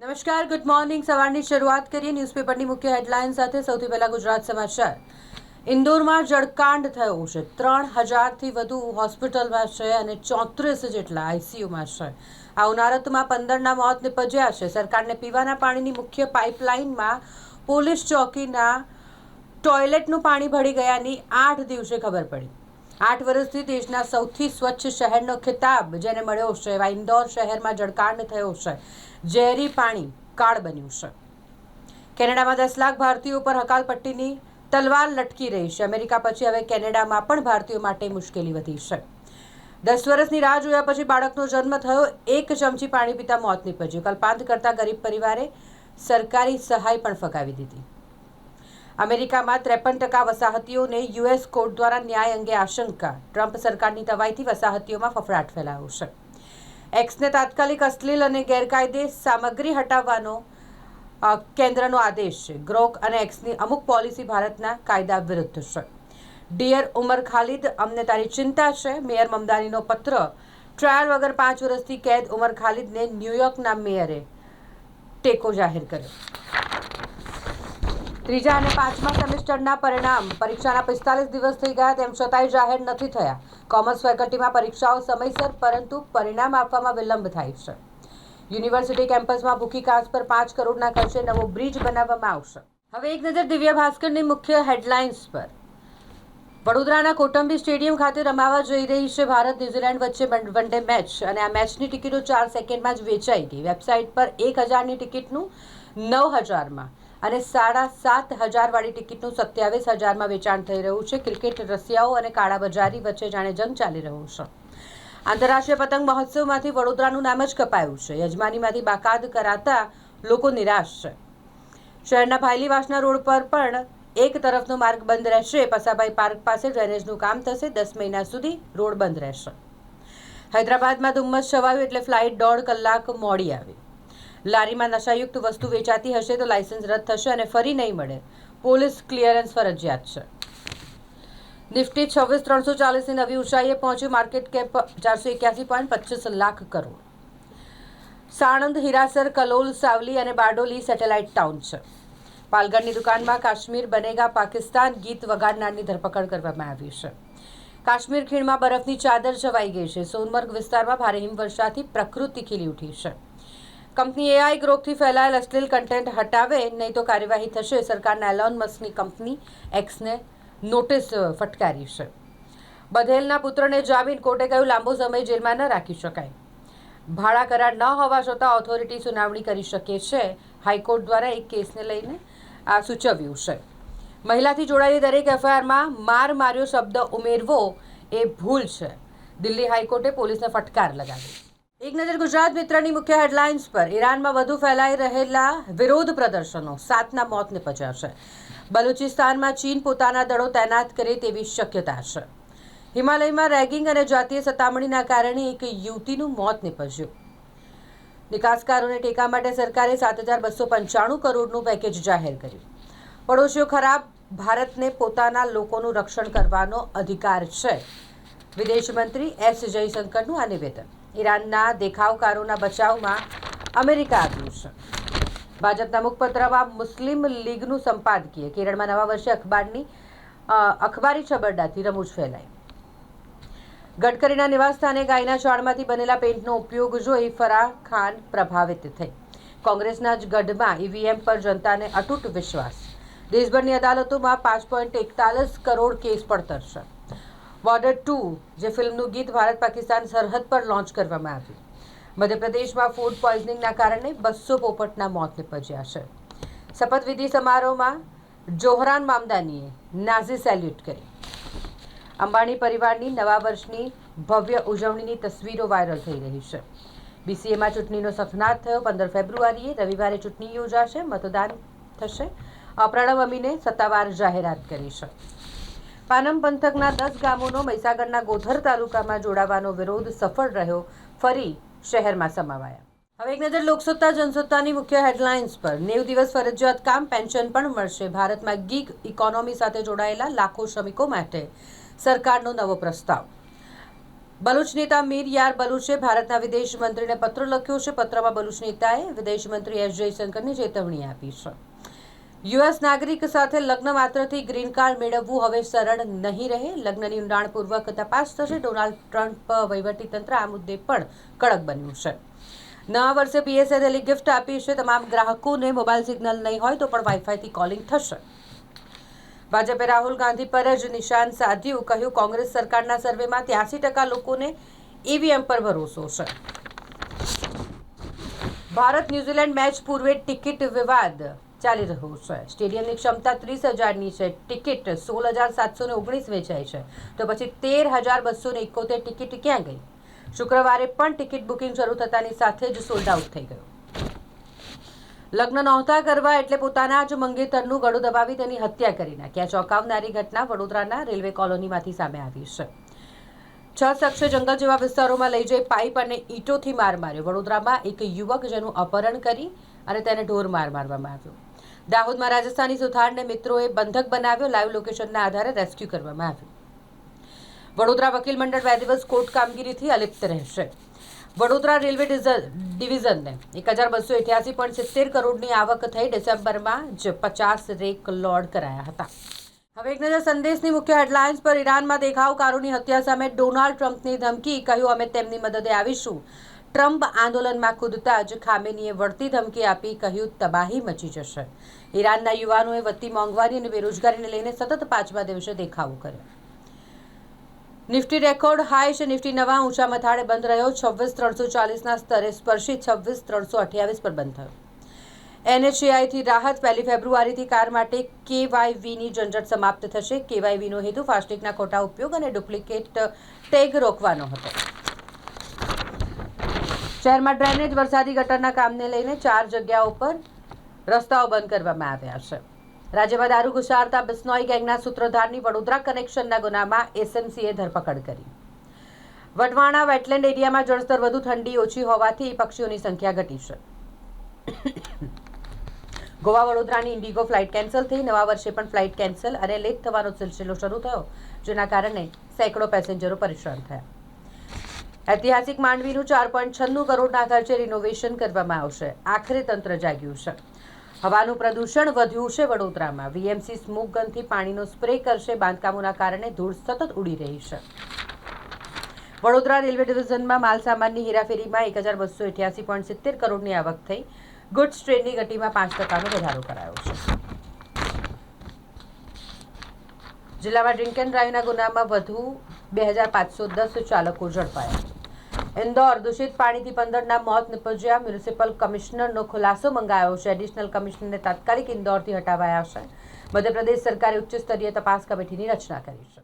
નમસ્કાર good morning સવારની શરૂઆત કરીએ ન્યૂઝપેપરની મુખ્ય હેડલાઇન સાથે. સૌથી પહેલા ગુજરાત સમાચાર. ઇન્દોરમાં જળકાંડ થયો છે. ત્રણ હજારથી વધુ હોસ્પિટલમાં છે અને ચોત્રીસ જેટલા આઈસીયુમાં છે. આ ઉનાળતમાં પંદરના મોત નિપજ્યા છે. સરકારને પીવાના પાણીની મુખ્ય પાઇપલાઇનમાં પોલીસ ચોકીના ટોયલેટનું પાણી ભળી ગયાની આઠ દિવસે ખબર પડી. આઠ વર્ષથી દેશના સૌથી સ્વચ્છ શહેરનો ખિતાબ, જેને મળ્યો છે. એવા ઇન્દોર શહેરમાં જળકાંડ થયો છે. ઝેરી પાણી કાળ બન્યું છે. કેનેડામાં દસ લાખ ભારતીયો પર હકાલપટ્ટીની તલવાર લટકી રહી છે. અમેરિકા પછી હવે કેનેડામાં પણ ભારતીયો માટે મુશ્કેલી વધી છે. દસ વર્ષની રાહ જોયા પછી બાળકનો જન્મ થયો. એક ચમચી પાણી પીતા મોત નીપજ્યું. કલ્પાંત કરતા ગરીબ પરિવારે સરકારી સહાય પણ ફગાવી દીધી. અમેરિકામાં ત્રેપન ટકા વસાહતીઓને યુએસ કોર્ટ દ્વારા ન્યાય અંગે આશંકા. ટ્રમ્પ સરકારની તવાઈથી વસાહતીઓમાં ફફડાટ ફેલાયો છે. એક્સને તાત્કાલિક અશ્લીલ અને ગેરકાયદે સામગ્રી હટાવવાનો કેન્દ્રનો આદેશ છે. ગ્રોક અને એક્સની અમુક પોલિસી ભારતના કાયદા વિરુદ્ધ છે. ડિયર ઉમર ખાલિદ, અમને તારી ચિંતા છે? મેયર મમદાનીનો પત્ર. ટ્રાયલ વગર પાંચ વર્ષથી કેદ ઉમર ખાલિદને ન્યૂયોર્કના મેયરે ટેકો જાહેર કર્યો. ત્રીજા અને પાંચમા સેમેસ્ટરના પરિણામ. પરીક્ષાના પિસ્તાલીસ દિવસ થઈ ગયા તેમ છતાંય જાહેર નથી થયા. કોમર્સ ફેકલ્ટીમાં પરીક્ષાઓ સમયસર પરંતુ પરિણામ આપવામાં વિલંબ થાય છે. યુનિવર્સિટી કેમ્પસમાં ભૂખી કાચ પર પાંચ કરોડના ખર્ચે નવો બ્રિજ બનાવવામાં આવશે. હવે એક નજર દિવ્ય ભાસ્કરની મુખ્ય હેડલાઇન્સ પર. વડોદરાના કોટંબી સ્ટેડિયમ ખાતે રમાવા જઈ રહી છે ભારત ન્યૂઝીલેન્ડ વચ્ચે વન- ડે મેચ અને આ મેચની ટિકિટો ચાર સેકન્ડમાં જ વેચાઈ ગઈ. વેબસાઇટ પર એક હજારની ટિકિટનું નવ હજારમાં. અને સાડા સાત હજારવાળી ટિકિટનું સત્યાવીસ હજારમાં વેચાણ થઈ રહ્યું છે. ક્રિકેટ રસિયાઓ અને કાળાબજારી વચ્ચે જાણે જંગ ચાલી રહ્યો છે. આંતરરાષ્ટ્રીય પતંગ મહોત્સવમાંથી વડોદરાનું નામ જ કપાયું છે. યજમાનીમાંથી બાકાત કરાતા લોકો નિરાશ છે. શહેરના ભાયલીવાસના રોડ પર પણ એક તરફનો માર્ગ બંધ રહેશે. પસાભાઈ પાર્ક પાસે ડ્રેનેજનું કામ થશે. દસ મહિના સુધી રોડ બંધ રહેશે. હૈદરાબાદમાં ધુમ્મસ છવાયું એટલે ફ્લાઇટ દોઢ કલાક મોડી આવી. લારીમાં નશાયુક્ત વસ્તુ વેચાતી હશે તો લાયસન્સ રદ થશે અને ફરી નહીં મળે. પોલીસ ક્લિયરન્સ ફરજિયાત છે. નિફ્ટી છવ્વીસ ત્રણસો ચાલીસની નવી ઊંચાઈએ પહોંચ્યું માર્કેટ કેપ ચારસો એક્યાસી પોઈન્ટ પચીસ લાખ કરોડ. સાણંદ, હિરાસર, કલોલ, સાવલી અને બારડોલી સેટેલાઇટ ટાઉન છે. પાલગઢની દુકાનમાં કાશ્મીર, બનેગા, પાકિસ્તાન ગીત વગાડનારની ધરપકડ કરવામાં આવી છે. કાશ્મીર ખીણમાં બરફની ચાદર છવાઈ ગઈ છે. સોનમર્ગ વિસ્તારમાં ભારે હિમવર્ષાથી પ્રકૃતિ ખીલી ઉઠી છે. કંપની એઆઈ ગ્રોપથી ફેલાયેલ અશ્લીલ કન્ટેન્ટ હટાવે, નહીં તો કાર્યવાહી થશે. સરકારના એલોન મસ્કની કંપની એક્સને નોટિસ ફટકારી છે. બધેલના પુત્રને જામીન કોર્ટે કહ્યું, લાંબો સમય જેલમાં ન રાખી શકાય. ભાડા કરાર ન હોવા છતાં ઓથોરિટી સુનાવણી કરી શકે છે. હાઈકોર્ટ દ્વારા એક કેસને લઈને આ સૂચવ્યું છે. મહિલાથી જોડાયેલી દરેક એફઆઈઆરમાં માર માર્યો શબ્દ ઉમેરવો એ ભૂલ છે. દિલ્હી હાઈકોર્ટે પોલીસને ફટકાર લગાવી એક નજર ગુજરાત મિત્રની મુખ્ય હેડલાઇન્સ પર. ઈરાનમાં વધુ ફેલાઈ રહેલા વિરોધ પ્રદર્શનો. સાતના મોત નિપજ્યા બલુચિસ્તાનમાં ચીન પોતાના દળો તૈનાત કરે તેવી શક્યતા છે. હિમાલયમાં રેગિંગ અને જાતીય સતામણીના કારણે એક યુવતીનું મોત નિપજ્યું. નિકાસકારોને ટેકા માટે સરકારે સાત હજાર બસો પંચાણું કરોડનું પેકેજ જાહેર કર્યું. પડોશીઓ ખરાબ, ભારતને પોતાના લોકોનું રક્ષણ કરવાનો અધિકાર છે. વિદેશ મંત્રી એસ. જયશંકરનું આ નિવેદન. ઈરાનના દેખાવકારોના બચાવમાં અમેરિકા આવ્યું છે ભાજપના મુખપત્રમાં મુસ્લિમ લીગનું સંપાદકીય કેરળમાં નવા વર્ષે અખબારની અખબારી છબરડાથી રમૂજ ફેલાઈ. ગડકરીના નિવાસસ્થાને ગાયના ચાળમાંથી બનેલા પેઇન્ટનો ઉપયોગ જોઈ ફરાહ ખાન પ્રભાવિત થઈ. કોંગ્રેસના જ ગઢમાં ઈવીએમ પર જનતાને અતૂટ વિશ્વાસ. દેશભરની અદાલતોમાં પાંચ પોઈન્ટ એકતાલીસ કરોડ કેસ પડતર છે. બોર્ડર ટુ, જે ફિલ્મનું ગીત ભારત પાકિસ્તાન સરહદ પર લોન્ચ કરવામાં આવ્યું. મધ્યપ્રદેશમાં ફૂડ પોઈઝનિંગના કારણે બસો પોપટના મોત નિપજ્યા છે. શપથવિધિ સમારોહમાં જોહરાન મામદાનીએ નાઝી સેલ્યુટ કરી. અંબાણી પરિવારની નવા વર્ષની ભવ્ય ઉજવણીની તસવીરો વાયરલ થઈ રહી છે. બીસીએમાં ચૂંટણીનો સફનાથ થયો, પંદર ફેબ્રુઆરીએ રવિવારે ચૂંટણી યોજાશે, મતદાન થશે. પ્રણવ અમીને સત્તાવાર જાહેરાત કરી છે. પાનમ પંથકના દસ ગામોનો મહીસાગરના ગોધર તાલુકામાં જોડાવાનો વિરોધ સફળ રહ્યો. ફરી શહેરમાં સમાવાયા. હવે એક નજર લોકસત્તા, જનસત્તાની મુખ્ય હેડલાઇન્સ પર. નેવ દિવસ ફરજિયાત કામ, પેન્શન પણ મળશે. ભારતમાં ગીગ ઇકોનોમી સાથે જોડાયેલા લાખો શ્રમિકો માટે સરકારનો નવો પ્રસ્તાવ. બલુચ નેતા મીર યાર બલુચે ભારતના વિદેશ મંત્રીને પત્ર લખ્યો છે. પત્રમાં બલુચ નેતાએ વિદેશ મંત્રી એસ જયશંકરને ચેતવણી આપી છે. યુએસ નાગરિક સાથે લગ્ન માત્રથી ગ્રીન કાર્ડ મેળવવું હવે સરળ નહીં રહે. લગ્નની ઊંડાણપૂર્વક તપાસ થશે. ડોનાલ્ડ ટ્રમ્પ વહીવટીતંત્ર આ મુદ્દે પણ કડક બન્યું છે. નવા વર્ષે બીએસએનએલે ગિફ્ટ આપી છે. તમામ ગ્રાહકોને મોબાઈલ સિગ્નલ નહીં હોય તો પણ વાઈફાઈથી કોલિંગ થશે. ભાજપે રાહુલ ગાંધી પર જ નિશાન સાધ્યું. કહ્યું, કોંગ્રેસ સરકારના સર્વેમાં ત્યાસી ટકા લોકોને ઈવીએમ પર ભરોસો છે. ભારત ન્યૂઝીલેન્ડ મેચ પૂર્વે ટિકિટ વિવાદ ચાલી રહ્યો છે. સ્ટેડિયમની ક્ષમતા ત્રીસ હજારની છે. ટિકિટ સોળ હજાર સાતસો ઓગણીસ વેચાય છે. તો પછી તેર હજાર બસો ને એકોતેર ટિકિટ ક્યાં ગઈ? શુક્રવારે પણ ટિકિટ બુકિંગ શરૂ થતાની સાથે જ સોલ્ડ આઉટ થઈ ગયું. લગ્ન નહોતા કરવા એટલે પોતાના જ મંગેતરનું ગળું દબાવી તેની હત્યા કરી નાખી આ ચોંકાવનારી ઘટના વડોદરાના રેલવે કોલોનીમાંથી સામે આવી છે. છ શખ્સે જંગલ જેવા વિસ્તારોમાં લઈ જઈ પાઇપ અને ઈંટોથી માર માર્યો. વડોદરામાં એક યુવક જેનું અપહરણ કરી અને તેને ઢોર માર મારવામાં આવ્યો. દાહોદમાં રાજસ્થાની સુથારને મિત્રોએ બંધક બનાવ્યો. લાઈવ લોકેશનના આધારે રેસ્ક્યુ કરવામાં આવ્યું. વડોદરા વકીલ મંડળ બે દિવસ કોર્ટ કામગીરીથી અલિપ્ત રહેશે. વડોદરા રેલવે ડિવિઝનને એક હજાર બસો એઠ્યાસી પોઈન્ટ સિત્તેર કરોડની આવક થઈ ડિસેમ્બરમાં જ પચાસ રેક લોડ કરાયા હતા. હવે એક નજર સંદેશની મુખ્ય હેડલાઇન્સ પર ઈરાનમાં દેખાવકારોની હત્યા સામે ડોનાલ્ડ ટ્રમ્પની ધમકી, કહ્યું, અમે તેમની મદદે આવીશું. ટ્રમ્પ આંદોલનમાં કૂદતા જ ખામેનીએ વળતી ધમકી આપી, કહ્યું, તબાહી મચી જશે. ઈરાનના યુવાનોએ વધતી મોંઘવારી અને બેરોજગારીને લઈને સતત પાંચમા દિવસે દેખાવો કર્યો. નિફ્ટી રેકોર્ડ હાઈ છે. નિફ્ટી નવા ઊંચા મથાળે બંધ રહ્યો. છવ્વીસ ત્રણસો ચાલીસના સ્તરે સ્પર્શી છવ્વીસ ત્રણસો અઠ્યાવીસ પર બંધ થયો. એનએચએઆઈથી રાહત પહેલી ફેબ્રુઆરીથી કાર માટે કેવાયવીની ઝંઝટ સમાપ્ત થશે. કેવાયવીનો હેતુ ફાસ્ટેગના ખોટા ઉપયોગ અને ડુપ્લિકેટ ટેગ રોકવાનો હતો. શહેરમાં ડ્રેનેજ વરસાદી ગટરના કામને લઈને ચાર જગ્યાઓ પર રસ્તાઓ બંધ કરવામાં આવ્યા છે. રાજ્યમાં દારૂ ઘુસાડતા બિસ્નોઈ ગેંગના સૂત્રધારની વડોદરા કનેક્શનના ગુનામાં એસએમસીએ ધરપકડ કરી. વટવાણા વેટલેન્ડ એરિયામાં જળસ્તર વધુ ઠંડી ઓછી હોવાથી પક્ષીઓની સંખ્યા ઘટી છે. ગોવા વડોદરાની ઇન્ડિગો ફ્લાઇટ કેન્સલ થઈ. નવા વર્ષે પણ ફ્લાઇટ કેન્સલ અને લેટ થવાનો સિલસિલો શરૂ થયો, જેના કારણે સેંકડો પેસેન્જરો પરેશાન થયા. ઐતિહાસિક માંડવીનું ચાર પોઈન્ટ છન્નું કરોડના ખર્ચે રિનોવેશન કરવામાં આવશે. આખરે તંત્ર જાગ્યું છે. હવાનું પ્રદૂષણ વધ્યું છે વડોદરામાં. વીએમસી સ્મોક ગનથી પાણીનો સ્પ્રે કરશે. બાંધકામોના કારણે ધૂળ સતત ઉડી રહી છે. વડોદરા રેલવે ડિવિઝનમાં માલસામાનની હેરાફેરીમાં એક હજાર બસો કરોડની આવક થઈ. ગુડ્સ ટ્રેનની ગતિમાં પાંચ ટકાનો વધારો કરાયો છે. જિલ્લામાં ડ્રિંક એન્ડ ડ્રાઈવના ગુનામાં વધુ બે હજાર પાંચસો દસ ચાલકો ઝડપાયા. ઇન્દોર દૂષિત પાણીથી પંદરના મોત નિપજ્યા મ્યુનિસિપલ કમિશનરનો ખુલાસો મંગાયો છે. એડિશનલ કમિશનરને તાત્કાલિક ઇન્દોરથી હટાવાયા છે. મધ્યપ્રદેશ સરકારે ઉચ્ચ સ્તરીય તપાસ કમિટીની રચના કરી છે.